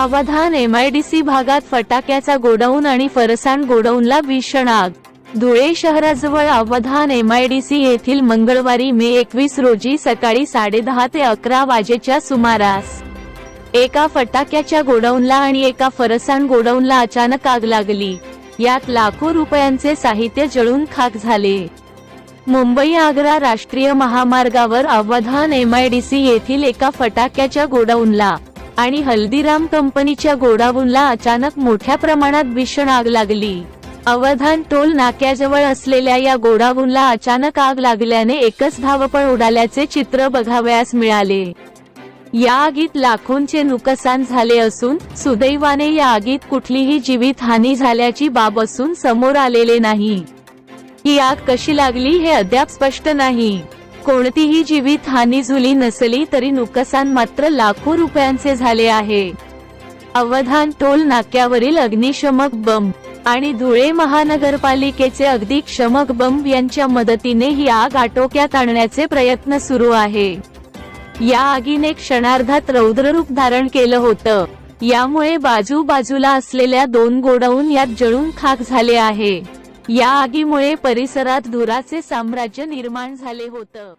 अवधान MIDC भागात फटाक्याचा godown आणि फरसाण गोडाऊनला भीषण आग. धुळे शहराजवळ अवधान एमआयडीसी येथील मंगळवारी मे एकवीस रोजी सकाळी साडेदहा ते अकरा वाजेच्या सुमारास. एका फटाक्याच्या गोडाऊनला आणि एका फरसाण गोडाऊनला अचानक आग लागली. यात लाखो रुपयांचे साहित्य जळून खाक झाले. मुंबई आग्रा राष्ट्रीय महामार्गावर अवधान एमआयडीसी येथील एका फटाक्याच्या गोडाऊनला आणि हल्दीराम कंपनीच्या गोडाऊनला अचानक मोठ्या प्रमाणात भीषण आग लागली. अवधान टोल नाक्याजवळ असलेल्या या गोडाऊनला अचानक आग लागल्याने एकच धावपळ उडाल्याचे चित्र बघावयास मिळाले. या आगीत लाखोंचे नुकसान झाले असून सुदैवाने या आगीत कुठलीही जीवित हानी झाल्याची बाब असून समोर आलेले नाही. ही आग कशी लागली हे अद्याप स्पष्ट नाही. कोणतीही जीवित हानी झुली नसली तरी नुकसान मात्र लाखो रुपयांचे झाले आहे. अवधान टोल नाक्यावरील अग्निशमक बंब आणि धुळे महानगरपालिकेचे अगदी क्षमक बंब यांच्या मदतीने ही आग आटोक्यात आणण्याचे प्रयत्न सुरू आहे. या आगीने क्षणार्धात रौद्ररूप धारण केलं होतं. यामुळे बाजूबाजूला असलेल्या दोन गोडाऊन यात जळून खाक झाले आहे. या आगीमुळे परिसरात धुराचे साम्राज्य निर्माण झाले होतं.